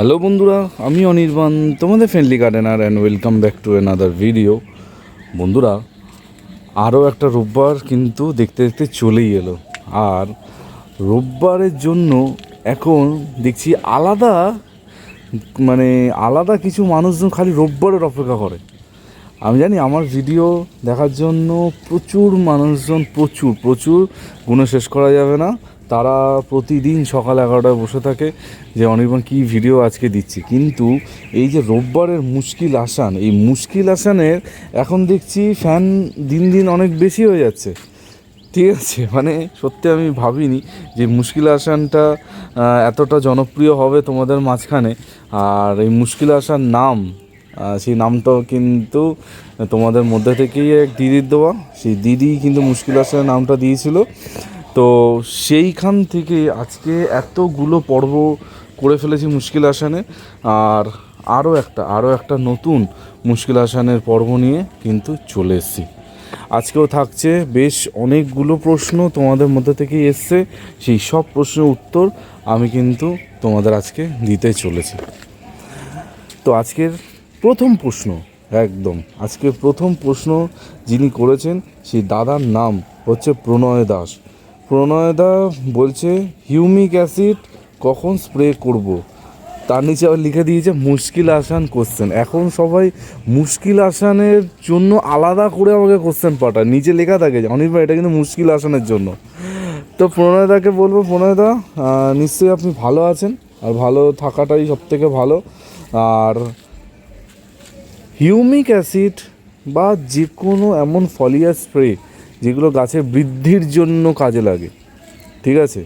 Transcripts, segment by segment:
Hello বন্ধুরা, আমি অনির্বাণ, তোমাদের friendly gardener and welcome back to another video বন্ধুরা, আরও একটা রোববার কিন্তু দেখতে দেখতে চলেই এলো। আর রোববারের জন্য এখন দেখছি আলাদা মানে আলাদা কিছু মানুষজন খালি রোববারের অপেক্ষা করে। আমি জানি আমার ভিডিও দেখার জন্য প্রচুর মানুষজন, প্রচুর প্রচুর গুণে শেষ করা যাবে না। তারা প্রতিদিন সকাল এগারোটায় বসে থাকে যে অনির্বাণ, কী ভিডিও আজকে দিচ্ছি? কিন্তু এই যে রোববারের মুশকিল আসান, এই মুশকিল আসানের এখন দেখছি ফ্যান দিন দিন অনেক বেশি হয়ে যাচ্ছে। ঠিক আছে মানে সত্যি আমি ভাবিনি যে মুশকিল আসানটা এতটা জনপ্রিয় হবে তোমাদের মাঝখানে। আর এই মুশকিল আসার নাম সেই নামটাও কিন্তু তোমাদের মধ্যে থেকেই এক দিদির দেওয়া। সেই দিদি কিন্তু মুশকিল আসার নামটা দিয়েছিল। সেইখান থেকে আজকে এতগুলো পর্ব করে ফেলেছি মুশকিল আসানে। আর আরও একটা আরও একটা নতুন মুশকিল আসানের পর্ব নিয়ে কিন্তু চলে এসেছি। আজকেও থাকছে বেশ অনেকগুলো প্রশ্ন তোমাদের মধ্যে থেকেই এসছে। সেই সব প্রশ্নের উত্তর আমি কিন্তু তোমাদের আজকে দিতে চলেছি। তো আজকের প্রথম প্রশ্ন, একদম। আজকের প্রথম প্রশ্ন যিনি করেছেন, সেই দাদার নাম হচ্ছে প্রণয় দাস। প্রণয় দা বলছে, হিউমিক অ্যাসিড কখন স্প্রে করব। তার নিচে আবার লিখে দিয়েছে, মুশকিল আসান কোশ্চেন এখন সবাই মুশকিল আসানের জন্য আলাদা করে আমাকে কোশ্চেন পাঠায়। নিচে লেখা থাকে যে, অনির্বাণ, এটা কিন্তু মুশকিল আসানের জন্য। তো প্রণয়দাকে বলব, প্রণয়দা নিশ্চয়ই আপনি ভালো আছেন আর ভালো থাকাটাই সব থেকে ভালো। আর হিউমিক অ্যাসিড বা যে কোনো এমন ফলিয়া স্প্রে যেগুলো গাছের বৃদ্ধির জন্য কাজে লাগে। ঠিক আছে?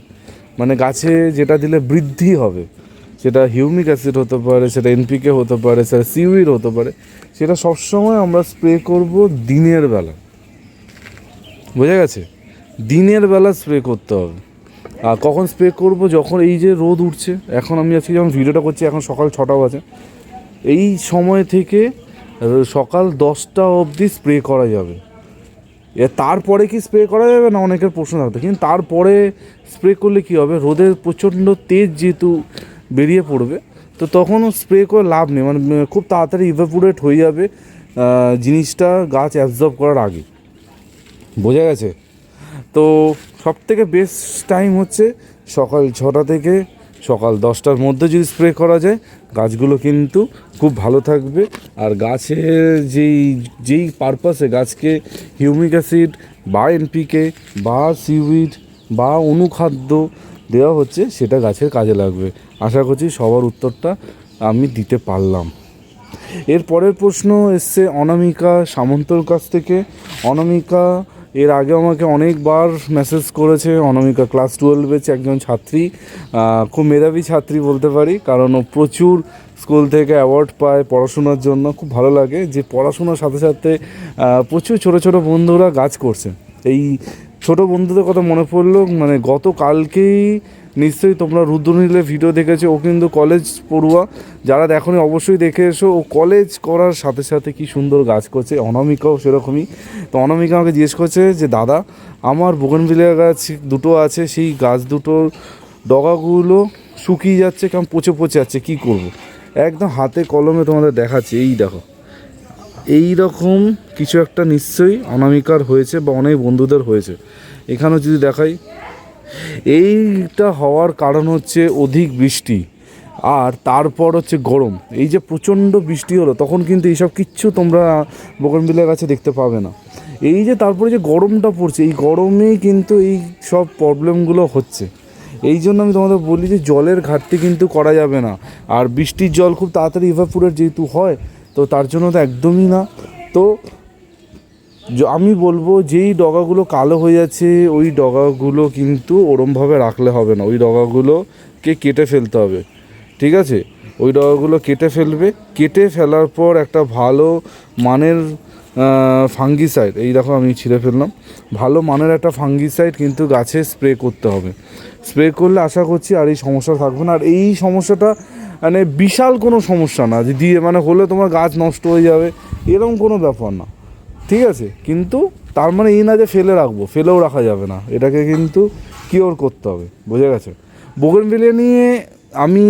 মানে গাছে যেটা দিলে বৃদ্ধি হবে, সেটা হিউমিক অ্যাসিড হতে পারে, সেটা এনপিকে হতে পারে, সেটা সিউইড হতে পারে, সেটা সবসময় আমরা স্প্রে করব দিনের বেলা। বোঝা গেছে? দিনের বেলা স্প্রে করতে হবে। আর কখন স্প্রে করব? যখন এই যে রোদ উঠছে, এখন আমি আজকে যখন ভিডিওটা করছি, এখন সকাল ছটা বাজে, এই সময় থেকে সকাল দশটা অবধি স্প্রে করা যাবে। এ তারপরে কি স্প্রে করা যাবে না অনেকের প্রশ্ন থাকতো কিন্তু তারপরে স্প্রে করলে কি হবে? রোদের প্রচণ্ড তেজ যেহেতু বেরিয়ে পড়বে, তো তখনও স্প্রে করে লাভ নেই। মানে খুব তাড়াতাড়ি ইভাপুরেট হয়ে যাবে জিনিসটা গাছ অ্যাবজর্ব করার আগে। বোঝা গেছে? তো সব থেকে বেস্ট টাইম হচ্ছে সকাল ছটা থেকে সকাল দশটার মধ্যে যদি স্প্রে করা যায়, গাছগুলো কিন্তু খুব ভালো থাকবে। আর গাছের যেই যেই পারপাসে গাছকে হিউমিক অ্যাসিড বা এনপিকে বা সিউইড বা অনুখাদ্য দেওয়া হচ্ছে, সেটা গাছের কাজে লাগবে। আশা করছি সবার উত্তরটা আমি দিতে পারলাম। এর পরের প্রশ্ন এসছে অনামিকা সামন্তর কাছ থেকে। অনামিকা এর আগে আমাকে অনেকবার মেসেজ করেছে, অনামিকা ক্লাস টুয়েলভে একজন ছাত্রী খুব মেধাবী ছাত্রী বলতে পারি, কারণ ও প্রচুর স্কুল থেকে অ্যাওয়ার্ড পায় পড়াশোনার জন্য, খুব ভালো লাগে, যে পড়াশোনার সাথে সাথে প্রচুর ছোট ছোট বন্ধুরা কাজ করছে। এই ছোট বন্ধুদের কথা মনে পড়ল মানে গতকালকেই নিশ্চয়ই তোমরা রুদ্রনীলের ভিডিও দেখেছ, ও কিন্তু কলেজ পড়ুয়া। যারা দেখোনি, অবশ্যই দেখে এসো। ও কলেজ করার সাথে সাথে কি সুন্দর গাছ করছে, অনামিকাও সেরকমই। তো অনামিকা আমাকে জিজ্ঞেস করছে যে, দাদা, আমার বোগনভিলিয়া গাছ দুটো আছে, সেই গাছ দুটোর ডগাগুলো শুকিয়ে যাচ্ছে, কেমন পচে পচে যাচ্ছে, কী করব। একদম হাতে কলমে তোমাদের দেখাচ্ছে, এই দেখো। এই রকম কিছু একটা নিশ্চয়ই অনামিকার হয়েছে বা অনেক বন্ধুদের হয়েছে। এখানেও যদি দেখাই এইটা হওয়ার কারণ হচ্ছে অধিক বৃষ্টি আর তারপর হচ্ছে গরম। এই যে প্রচণ্ড বৃষ্টি হলো, তখন কিন্তু এইসব কিচ্ছু তোমরা বগনবিলের কাছে দেখতে পাবে না। এই যে তারপরে যে গরমটা পড়ছে, এই গরমেই কিন্তু এই সব প্রবলেমগুলো হচ্ছে। এই জন্য আমি তোমাদের বলি যে জলের ঘাটতি কিন্তু করা যাবে না। আর বৃষ্টির জল খুব তাড়াতাড়ি ইভাপুরেট যেহেতু হয়, তো তার জন্য তো একদমই না। তো আমি বলব যেই ডগাগুলো কালো হয়ে যাচ্ছে, ওই ডগাগুলো কিন্তু ওরমভাবে রাখলে হবে না। ওই ডগাগুলোকে কেটে ফেলতে হবে, ঠিক আছে? ওই ডগাগুলো কেটে ফেলবে। কেটে ফেলার পর একটা ভালো মানের ফাঙ্গিসাইড এই দেখো আমি ছিঁড়ে ফেললাম। ভালো মানের একটা ফাঙ্গিসাইড কিন্তু গাছে স্প্রে করতে হবে। স্প্রে করলে আশা করছি আর এই সমস্যা থাকবে না। আর এই সমস্যাটা মানে বিশাল কোনো সমস্যা না। যে দিয়ে মানে হলে তোমার গাছ নষ্ট হয়ে যাবে এরকম কোনো ব্যাপার না। ঠিক আছে, কিন্তু তার মানে এই না যে ফেলে রাখব, ফেলেও রাখা যাবে না। এটাকে কিন্তু কিওর করতে হবে, বোঝা গেছে? বোগেনভিলিয়া নিয়ে আমি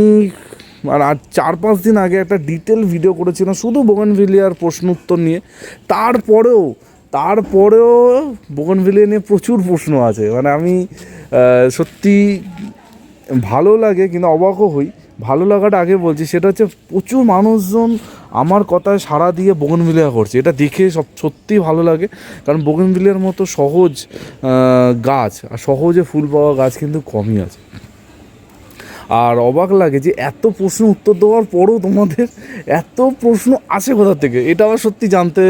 আর আর চার পাঁচ দিন আগে একটা ডিটেল ভিডিও করেছিলাম, শুধু বোগনভিলিয়ার প্রশ্ন উত্তর নিয়ে। তারপরেও তারপরেও বোগনভিলিয়া নিয়ে প্রচুর প্রশ্ন আছে। মানে আমি সত্যি ভালো লাগে, কিন্তু অবাকও হই। ভালো লাগাটা আগে বলছি, সেটা হচ্ছে প্রচুর মানুষজন আমার কথায় সাড়া দিয়ে বোগনভিলিয়া করছে। এটা দেখে সব সত্যিই ভালো লাগে, কারণ বোগনভিলিয়ার মতো সহজ গাছ, আর সহজে ফুল পাওয়া গাছ কিন্তু কমই আছে। আর অবাক লাগে যে এত প্রশ্ন উত্তর দেওয়ার পরও তোমাদের এত প্রশ্ন আসে কোথা থেকে? এটা আমার সত্যি জানতে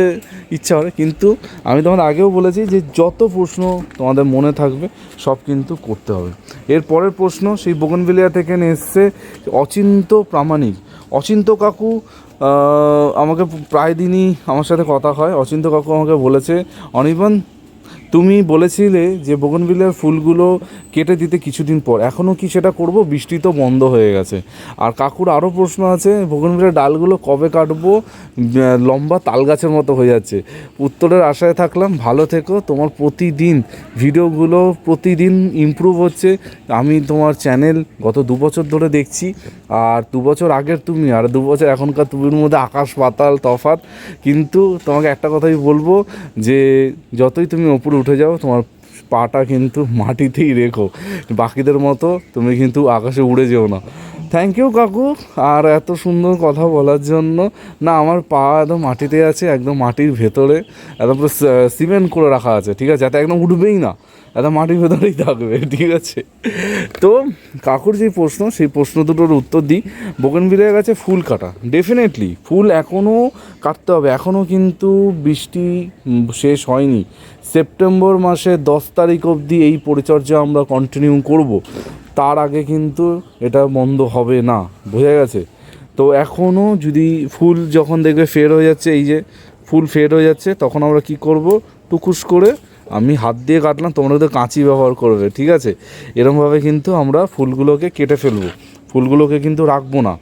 ইচ্ছা হয় কিন্তু আমি তোমাদের আগেও বলেছি যে যত প্রশ্ন তোমাদের মনে থাকবে, সব কিন্তু করতে হবে। এর পরের প্রশ্ন সেই বোগনভিলিয়া থেকে এসছে অচিন্ত প্রামাণিক। অচিন্ত কাকু আমাকে প্রায় দিনই আমার সাথে কথা হয়। অচিন্ত কাকু আমাকে বলেছে, অনির্বাণ তুমি বলেছিলে যে বোগনভিলিয়ার ফুলগুলো কেটে দিতে কিছুদিন পর। এখনও কি সেটা করব? বৃষ্টি তো বন্ধ হয়ে গেছে। আর কাকুর আরও প্রশ্ন আছে বোগনভিলিয়ার ডালগুলো কবে কাটবো? লম্বা তাল গাছের মতো হয়ে যাচ্ছে। উত্তরের আশায় থাকলাম, ভালো থেকো। তোমার প্রতিদিন ভিডিওগুলো প্রতিদিন ইমপ্রুভ হচ্ছে। আমি তোমার চ্যানেল গত দু বছর ধরে দেখছি। আর দু বছর আগের তুমি, আর দু বছর এখনকার তুমির মধ্যে আকাশ পাতাল তফাত কিন্তু তোমাকে একটা কথাই বলব যে, যতই তুমি ওপরে উঠে যাও, তোমার পাটা কিন্তু মাটিতেই রেখো। বাকিদের মতো তুমি কিন্তু আকাশে উড়ে যেও না। থ্যাংক ইউ কাকু। আর এত সুন্দর কথা বলার জন্য, না, আমার পা একদম মাটিতে আছে, একদম মাটির ভেতরে। একদম পুরো সিমেন্ট করে রাখা আছে, ঠিক আছে? যাতে একদম উঠবেই না। একদম মাটির ভেতরেই থাকবে, ঠিক আছে? তো, কাকুর যে প্রশ্ন, সেই প্রশ্ন দুটোর উত্তর দিই। বোগেনভিলিয়া গাছে ফুল কাটা। ডেফিনেটলি ফুল এখনও কাটতে হবে। এখনও কিন্তু বৃষ্টি শেষ হয়নি। সেপ্টেম্বর মাসে দশ তারিখ অবধি এই পরিচর্যা আমরা কন্টিনিউ করব। তার আগে কিন্তু এটা বন্ধ হবে না, বোঝা গেছে? তো এখনও যদি ফুল যখন দেখবে ফের হয়ে যাচ্ছে, এই যে ফুল ফেড হয়ে যাচ্ছে, তখন আমরা কি করব? টুকুস করে আমি হাত দিয়ে কাটলাম, তোমরা তো কাঁচি ব্যবহার করবে, ঠিক আছে? এরমভাবে কিন্তু আমরা ফুলগুলোকে কেটে ফেলব। ফুলগুলোকে কিন্তু রাখব না।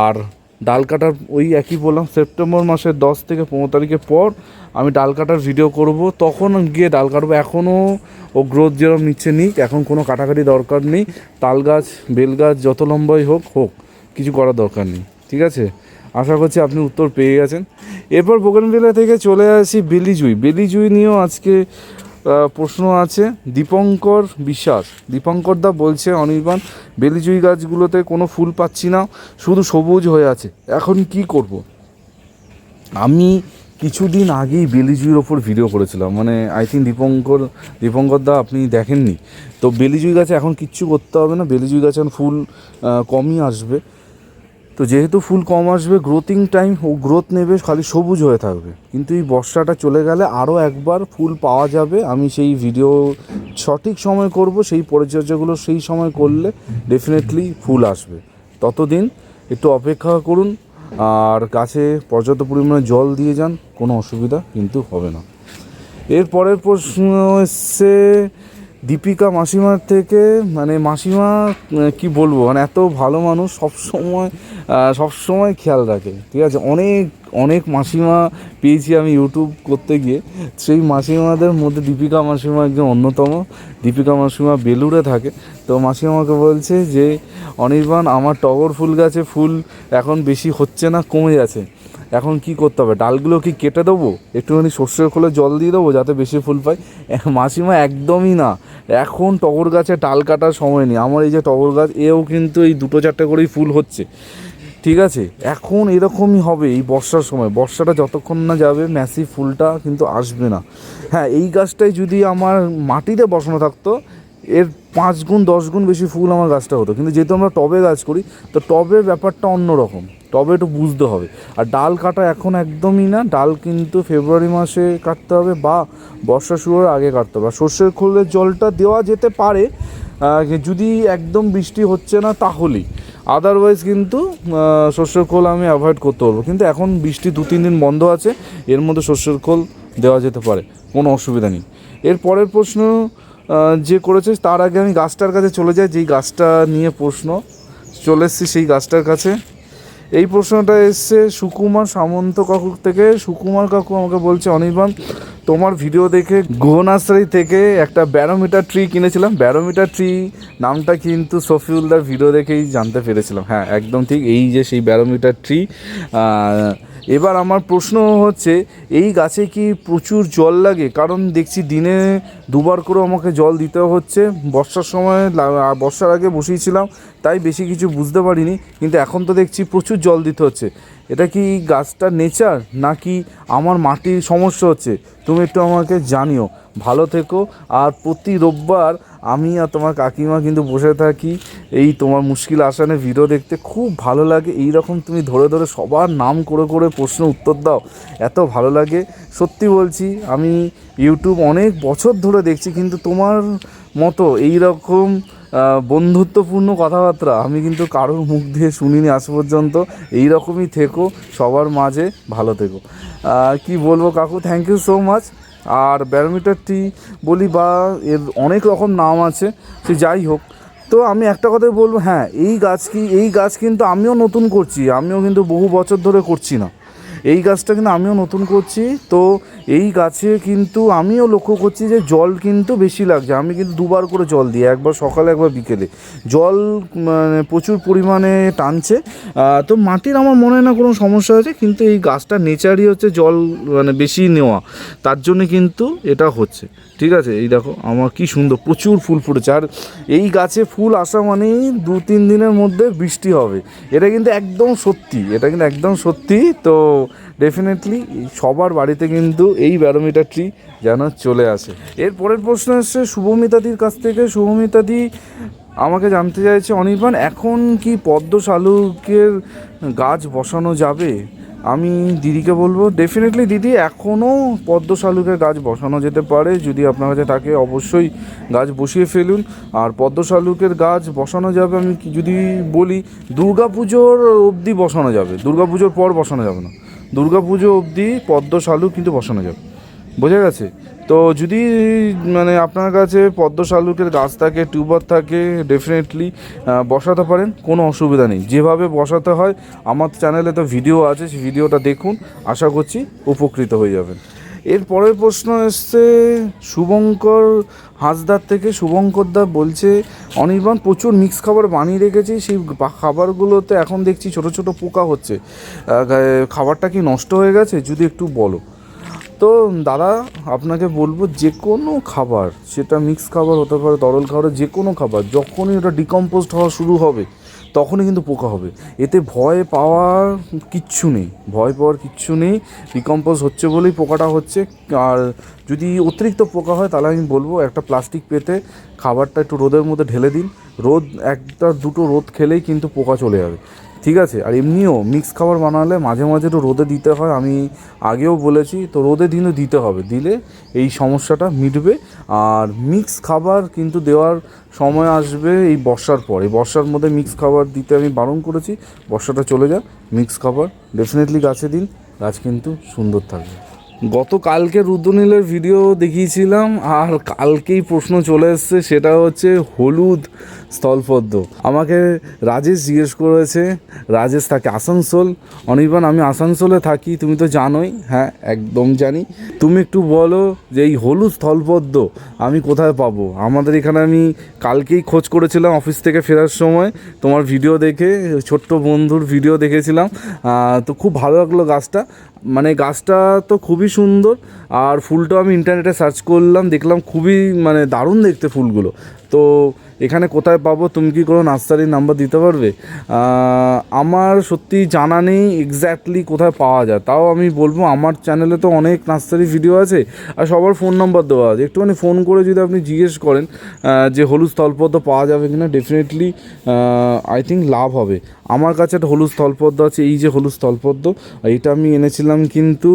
আর ডাল কাটার ওই একই বললাম, সেপ্টেম্বর মাসের দশ থেকে পনেরো তারিখের পর আমি ডাল কাটার ভিডিও করব। তখন গিয়ে ডাল কাটবো। এখনও ও গ্রোথ যেরকম নিচ্ছে, নিক। এখন কোনো কাটাকাটি দরকার নেই। তাল গাছ, বেল গাছ যত লম্বাই হোক হোক। কিছু করার দরকার নেই। ঠিক আছে? আশা করছি আপনি উত্তর পেয়ে গেছেন। এরপর বোগানভিলা থেকে চলে আসি বেলিজুই। বেলিজুই নিয়েও আজকে প্রশ্ন আছে, দীপঙ্কর বিশ্বাস। দীপঙ্কর দা বলছে, অনির্বাণ বেলিজুই গাছগুলোতে কোনো ফুল পাচ্ছি না, শুধু সবুজ হয়ে আছে। এখন কি করব? আমি কিছুদিন আগেই বেলিজুইয়ের ওপর ভিডিও করেছিলাম। মানে আই থিঙ্ক দীপঙ্কর দীপঙ্কর দা আপনি দেখেননি। তো বেলিজুই গাছে এখন কিচ্ছু করতে হবে না। বেলিজুই গাছে এখন ফুল কমই আসবে। তো যেহেতু ফুল কম আসবে গ্রোথিং টাইম ও গ্রোথ নেবে, খালি সবুজ হয়ে থাকবে। কিন্তু এই বর্ষাটা চলে গেলে আরও একবার ফুল পাওয়া যাবে। আমি সেই ভিডিও সঠিক সময় করব, সেই পরিচর্যাগুলো সেই সময় করলে ডেফিনেটলি ফুল আসবে। ততদিন একটু অপেক্ষা করুন, আর গাছে পর্যাপ্ত পরিমাণে জল দিয়ে যান, কোনো অসুবিধা কিন্তু হবে না। এর পরের প্রশ্ন এসছে দীপিকা মাসিমার থেকে মানে মাসিমা কি বলব মানে এত ভালো মানুষ, সবসময় সবসময় খেয়াল রাখে, ঠিক আছে? অনেক অনেক মাসিমা পেয়েছি আমি ইউটিউব করতে গিয়ে। সেই মাসিমাদের মধ্যে দীপিকা মাসিমা একজন অন্যতম। দীপিকা মাসিমা বেলুড়ে থাকে। তো মাসিমা আমাকে বলছে যে, অনির্বাণ, আমার টগর ফুল গাছে ফুল এখন বেশি হচ্ছে না, কমে যাচ্ছে। এখন কি করতে হবে? ডালগুলো কি কেটে দেবো? একটুখানি সর্ষের খোলে জল দিয়ে দেবো যাতে বেশি ফুল পাই মাসিমা, একদমই না। এখন টগর গাছে ডাল কাটার সময় নেই। আমার এই যে টগর গাছ, এও কিন্তু এই দুটো চারটে করেই ফুল হচ্ছে। ঠিক আছে? এখন এরকমই হবে এই বর্ষার সময়। বর্ষাটা যতক্ষণ না যাবে ম্যাসিভ ফুলটা কিন্তু আসবে না। হ্যাঁ এই গাছটাই যদি আমার মাটিতে বসানো থাকতো এর পাঁচ গুণ, দশ গুণ বেশি ফুল আমার গাছটা হতো। কিন্তু যেহেতু আমরা টবে গাছ করি, তো টবের ব্যাপারটা অন্যরকম। টবে একটু বুঝতে হবে। আর ডাল কাটা এখন একদমই না। ডাল কিন্তু ফেব্রুয়ারি মাসে কাটতে হবে বা বর্ষা শুরুর আগে কাটতে হবে। আর সর্ষের খোলের জলটা দেওয়া যেতে পারে যদি একদম বৃষ্টি হচ্ছে না তাহলেই। আদারওয়াইজ কিন্তু সর্ষের খোল আমি অ্যাভয়েড করতে পারব। কিন্তু এখন বৃষ্টি দু, তিন দিন বন্ধ আছে। এর মধ্যে সর্ষের খোল দেওয়া যেতে পারে। কোনো অসুবিধা নেই। এর পরের প্রশ্ন যে করেছে, তার আগে আমি গাছটার কাছে চলে যাই, যেই গাছটা নিয়ে প্রশ্ন, চলে এসেছি সেই গাছটার কাছে। এই প্রশ্নটা এসছে, সুকুমার সামন্ত কাকুর থেকে। সুকুমার কাকু আমাকে বলছে, অনির্বাণ, তোমার ভিডিও দেখে গুহ থেকে একটা ব্যারোমিটার ট্রি কিনেছিলাম। ব্যারোমিটার ট্রি নামটা কিন্তু সফিউলদার ভিডিও দেখেই জানতে পেরেছিলাম। হ্যাঁ একদম ঠিক, এই যে সেই ব্যারোমিটার ট্রি এবার আমার প্রশ্ন হচ্ছে, এই গাছে কি প্রচুর জল লাগে? কারণ দেখছি দিনে দুবার করে আমাকে জল দিতে হচ্ছে। বর্ষার সময় বর্ষার আগে বসিয়েছিলাম, তাই বেশি কিছু বুঝতে পারিনি, কিন্তু এখন তো দেখছি প্রচুর জল দিতে হচ্ছে। এটা কি গাছটার নেচার, নাকি আমার মাটির সমস্যা হচ্ছে? তুমি একটু আমাকে জানিও। ভালো থেকো, আর প্রতি রোববার আমি আর তোমার কাকিমা কিন্তু বসে থাকি, এই তোমার মুশকিল আসানে ভিডিও দেখতে। খুব ভালো লাগে এই রকম তুমি ধরে ধরে সবার নাম করে করে প্রশ্ন উত্তর দাও, এত ভালো লাগে। সত্যি বলছি, আমি ইউটিউব অনেক বছর ধরে দেখছি, কিন্তু তোমার মতো এই রকম বন্ধুত্বপূর্ণ কথাবার্তা আমি কিন্তু কারোর মুখ দিয়ে শুনিনি আজ পর্যন্ত। এই রকমই থেকো, সবার মাঝে ভালো থেকো। কি বলব কাকু? থ্যাংক ইউ সো মাচ আর ব্যারোমিটারটি বলি বা এর অনেক রকম নাম আছে, সে যাই হোক। তো আমি একটা কথাই বলব হ্যাঁ এই গাছ কি, এই গাছ কিন্তু আমিও নতুন করছি, আমিও কিন্তু বহু বছর ধরে করছি না। এই গাছটা কিন্তু আমিও নতুন করছি। তো এই গাছে কিন্তু আমিও লক্ষ্য করছি যে জল কিন্তু বেশি লাগছে। আমি কিন্তু দুবার করে জল দিই, একবার সকালে, একবার বিকেলে। জল মানে প্রচুর পরিমাণে টানছে। তো মাটির আমার মনে হয় না কোনো সমস্যা হয়েছে, কিন্তু এই গাছটা নেচারই হচ্ছে জল মানে বেশি নেওয়া। তার জন্য কিন্তু এটা হচ্ছে। ঠিক আছে? এই দেখো, আমার কি সুন্দর, প্রচুর ফুল ফুটেছে। আর এই গাছে ফুল আসা মানেই দু, তিন দিনের মধ্যে বৃষ্টি হবে। এটা কিন্তু একদম সত্যি, এটা কিন্তু একদম সত্যি। তো ডেফিনেটলি সবার বাড়িতে কিন্তু এই ব্যারোমিটার ট্রি যেন চলে আসে। এর পরের প্রশ্ন এসছে, শুভমিতাদির কাছ থেকে। শুভমিতাদি, আমাকে জানতে চাইছে, অনির্বাণ, এখন কি পদ্ম শালুকের গাছ বসানো যাবে? আমি দিদিকে বলব ডেফিনেটলি দিদি এখনও পদ্ম শালুকের গাছ বসানো যেতে পারে। যদি আপনার কাছে থাকে, অবশ্যই গাছ বসিয়ে ফেলুন। আর পদ্ম শালুকের গাছ বসানো যাবে আমি যদি বলি, দুর্গা পুজোর অবধি বসানো যাবে। দুর্গা পুজোর পর বসানো যাবে না। দুর্গাপুজো অবধি পদ্ম শালুক কিন্তু বসানো যাবে। বোঝা গেছে? তো যদি মানে আপনার কাছে পদ্ম শালুকের গাছ থাকে টিউবার থাকে ডেফিনেটলি বসাতে পারেন, কোনো অসুবিধা নেই। যেভাবে বসাতে হয়, আমার চ্যানেলে তো ভিডিও আছে, সেই ভিডিওটা দেখুন, আশা করছি উপকৃত হয়ে যাবেন। এর পরের প্রশ্ন এসছে, শুভঙ্কর হাঁসদার থেকে শুভঙ্কর দা বলছে, অনির্বাণ, প্রচুর মিক্স খাবার বানিয়ে রেখেছি, সেই খাবারগুলোতে এখন দেখছি ছোট ছোট পোকা হচ্ছে। খাবারটা কি নষ্ট হয়ে গেছে? যদি একটু বলো। তো দাদা, আপনাকে বলব যে কোনো খাবার, সেটা মিক্স খাবার হতে পারে, তরল খাবার, যে কোনো খাবার, যখনই ওটা ডিকম্পোস্ট হওয়া শুরু হবে, তখনই কিন্তু পোকা হবে। এতে ভয় পাওয়ার কিচ্ছু নেই, ভয় পাওয়ার কিচ্ছু নেই ডিকম্পোজ হচ্ছে বলেই পোকাটা হচ্ছে। আর যদি অতিরিক্ত পোকা হয়, তাহলে আমি বলব একটা প্লাস্টিক পেতে খাবারটা একটু রোদের মধ্যে ঢেলে দিন। রোদ, একটা দুটো রোদ খেলেই কিন্তু পোকা চলে যাবে। ঠিক আছে, আর এমনিও মিক্স খাবার বানালে মাঝে মাঝে তো রোদে দিতে হয়, আমি আগেও বলেছি, তো রোদে কিন্তু দিতে হবে, দিলে এই সমস্যাটা মিটবে, আর মিক্স খাবার কিন্তু দেওয়ার সময় আসবে এই বর্ষার পর বর্ষার মধ্যে মিক্স খাবার দিতে আমি বারণ করেছি, বর্ষাটা চলে যাক মিক্স খাবার ডেফিনেটলি গাছে দিন, গাছ কিন্তু সুন্দর থাকবে। গতকালকে রুদ্রনীলের ভিডিও দেখিয়েছিলাম, আর কালকেই প্রশ্ন চলে এসছে, সেটা হচ্ছে হলুদ স্থলপদ্ম। আমাকে রাজেশ জিজ্ঞেস করেছে, রাজেশ, থাকে আসানসোল? অনির্বাণ, আমি আসানসোলে থাকি, তুমি তো জানোই। হ্যাঁ একদম জানি। তুমি একটু বলো যে এই হলুদ স্থলপদ্ম আমি কোথায় পাবো? আমাদের এখানে আমি কালকেই খোঁজ করেছিলাম অফিস থেকে ফেরার সময়, তোমার ভিডিও দেখে, ছোট্ট বন্ধুর ভিডিও দেখেছিলাম। তো খুব ভালো লাগল গাছটা। মানে গাছটা তো খুবই সুন্দর, আর ফুলটাও আমি ইন্টারনেটে সার্চ করলাম, দেখলাম খুবই মানে দারুণ দেখতে ফুলগুলো। তো এখানে কোথায় পাবো? তুমি কি কোনো নার্সারির নাম্বার দিতে পারবে? আমার সত্যি জানা নেই এক্স্যাক্টলি কোথায় পাওয়া যায়। তাও আমি বলব, আমার চ্যানেলে তো অনেক নার্সারি ভিডিও আছে আর সবার ফোন নাম্বার দেওয়া আছে। একটুখানি ফোন করে যদি আপনি জিজ্ঞেস করেন যে হলুদ স্থলপদ্ম পাওয়া যাবে কিনা ডেফিনেটলি আই থিঙ্ক লাভ হবে। আমার কাছে একটা হলুদ স্থলপদ্ম আছে, এই যে হলুদ স্থলপদ্ম এইটা আমি এনেছিলাম কিন্তু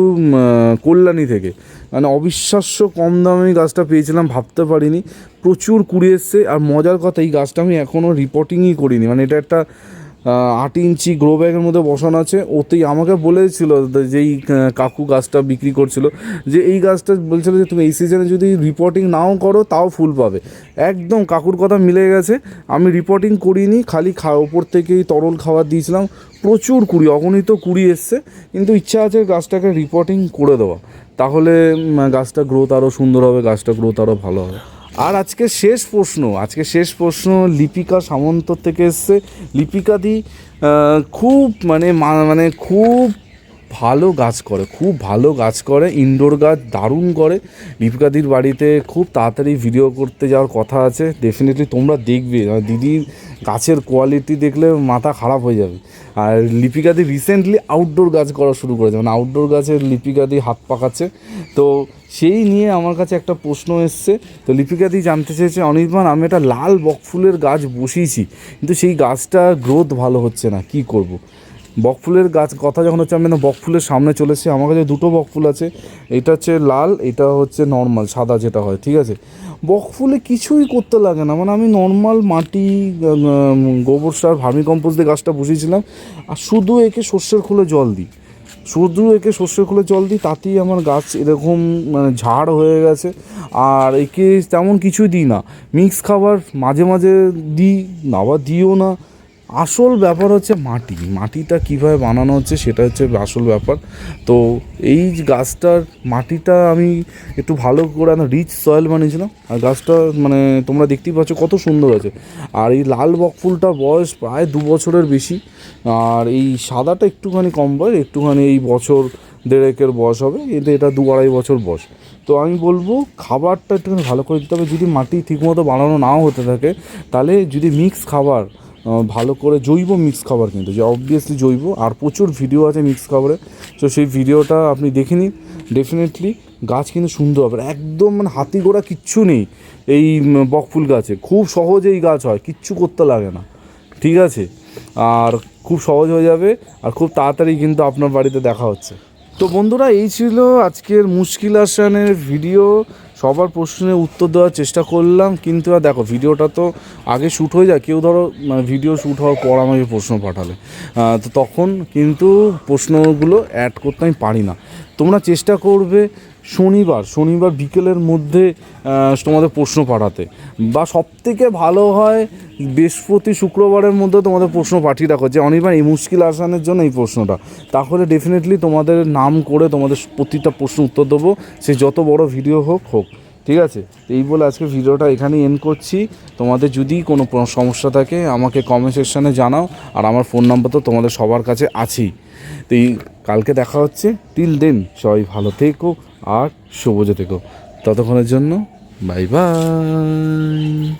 কল্যাণী থেকে। মানে অবিশ্বাস্য কম দামে আমি গাছটা পেয়েছিলাম, ভাবতে পারিনি। প্রচুর কুড়ি এসছে আর মজার কথা, এই গাছটা আমি এখনও রিপোর্টিংই করিনি। মানে এটা একটা আট ইঞ্চি গ্রো ব্যাগের মধ্যে বসানো আছে। ওতেই আমাকে বলেছিল যেই কাকু গাছটা বিক্রি করছিল, যে এই গাছটা বলছিল যে, তুমি এই সিজনে যদি রিপোর্টিং নাও করো, তাও ফুল পাবে। একদম কাকুর কথা মিলে গেছে। আমি রিপোর্টিং করিনি, খালি খা, ওপর থেকেই তরল খাবার দিয়েছিলাম। প্রচুর কুড়ি, অগণিত কুড়ি এসছে। কিন্তু ইচ্ছা আছে গাছটাকে রিপোর্টিং করে দেওয়া। তাহলে গাছটা গ্রোথ আরও সুন্দর হবে, গাছটা গ্রোথ আরও ভালো হবে। আর আজকে শেষ প্রশ্ন, আজকে শেষ প্রশ্ন লিপিকা সামন্ত থেকে এসছে। লিপিকা দি খুব মানে মানে খুব ভালো গাছ করে, খুব ভালো গাছ করে ইনডোর গাছ দারুণ করে। লিপিকাদির বাড়িতে খুব তাড়াতাড়ি ভিডিও করতে যাওয়ার কথা আছে। ডেফিনেটলি তোমরা দেখবে আর দিদির গাছের কোয়ালিটি দেখলে মাথা খারাপ হয়ে যাবে। আর লিপিকাদি রিসেন্টলি আউটডোর গাছ করা শুরু করেছে মানে আউটডোর গাছের লিপিকাদি হাত পাকাচ্ছে। তো সেই নিয়ে আমার কাছে একটা প্রশ্ন এসছে। তো লিপিকাদি জানতে চেয়েছে, অনির্বাণ, আমি একটা লাল বকফুলের গাছ বসিয়েছি, কিন্তু সেই গাছটা গ্রোথ ভালো হচ্ছে না, কি করব। বকফুলের গাছ, কথা যখন হচ্ছে আমি না বকফুলের সামনে চলে এসেছি, আমার কাছে দুটো বকফুল আছে। এটা হচ্ছে লাল, এটা হচ্ছে নর্মাল সাদা যেটা হয়, ঠিক আছে? বকফুলে কিছুই করতে লাগে না। মানে আমি নর্মাল মাটি গোবর সার, ভার্মি দিয়ে গাছটা বসিয়েছিলাম, আর শুধু একে শস্যের খোলে জল দিই। শুধু একে শস্যের খোলে জল দিই, তাতেই আমার গাছ এরকম মানে ঝাড় হয়ে গেছে। আর একে তেমন কিছুই দিই না। মিক্স খাবার মাঝে মাঝে দিই, আবার দিও না। আসল ব্যাপার হচ্ছে মাটি। মাটিটা কীভাবে বানানো হচ্ছে সেটা হচ্ছে আসল ব্যাপার। তো এই গাছটার মাটিটা আমি একটু ভালো করে আমি রিচ সয়েল বানিয়েছিলাম। আর গাছটা মানে তোমরা দেখতেই পাচ্ছ কত সুন্দর আছে আর এই লাল বকফুলটা বয়স প্রায় দু বছরের বেশি। আর এই সাদাটা একটুখানি কম বয়স, একটুখানি এই বছর দেড়েকের বয়স হবে। এটা এটা দু আড়াই বছর বয়স। তো আমি বলব খাবারটা একটুখানি ভালো করে দিতে হবে। যদি মাটি ঠিকমতো বানানো নাও হতে থাকে, তাহলে যদি মিক্স খাবার ভালো করে জৈব মিক্স খাবার কিন্তু, যে অবভিয়াসলি জৈব, আর প্রচুর ভিডিও আছে মিক্স খাবারে। তো সেই ভিডিওটা আপনি দেখে নিন। ডেফিনেটলি গাছ কিন্তু সুন্দর হবে একদম মানে হাতি গোড়া কিচ্ছু নেই এই বকফুল গাছে। খুব সহজেই গাছ হয়, কিচ্ছু করতে লাগে না। ঠিক আছে? আর খুব সহজ হয়ে যাবে, আর খুব তাড়াতাড়ি কিন্তু আপনার বাড়িতে দেখা হচ্ছে। তো বন্ধুরা, এই ছিল আজকের মুশকিল আসানের ভিডিও সবার প্রশ্নের উত্তর দেওয়ার চেষ্টা করলাম, কিন্তু আর দেখো, ভিডিওটা তো আগে শ্যুট হয়ে যায়। কেউ ধরো মানে ভিডিও শ্যুট হওয়ার পর আমাকে প্রশ্ন পাঠালে। তো তখন কিন্তু প্রশ্নগুলো অ্যাড করতে আমি পারি না। তোমরা চেষ্টা করবে শনিবার শনিবার বিকেলের মধ্যে তোমাদের প্রশ্ন পাঠাতে। বা সবথেকে ভালো হয় বৃহস্পতি শুক্রবারের মধ্যে তোমাদের প্রশ্ন পাঠিয়ে রাখো যে, অনির্বাণ, এই মুশকিল আসানের জন্য এই প্রশ্নটা। তাহলে ডেফিনেটলি তোমাদের নাম করে তোমাদের প্রতিটা প্রশ্ন উত্তর দেবো। সে যত বড় ভিডিও হোক হোক। ঠিক আছে? এই বলে আজকে ভিডিওটা এখানেই এন্ড করছি। তোমাদের যদি কোনো সমস্যা থাকে, আমাকে কমেন্ট সেকশানে জানাও। আর আমার ফোন নাম্বার তো তোমাদের সবার কাছে আছেই। তো এই, কালকে দেখা হচ্ছে। টিল দেন সবাই ভালো থেকো। আর সবুজে থেকো ততক্ষণের জন্য বাই বাই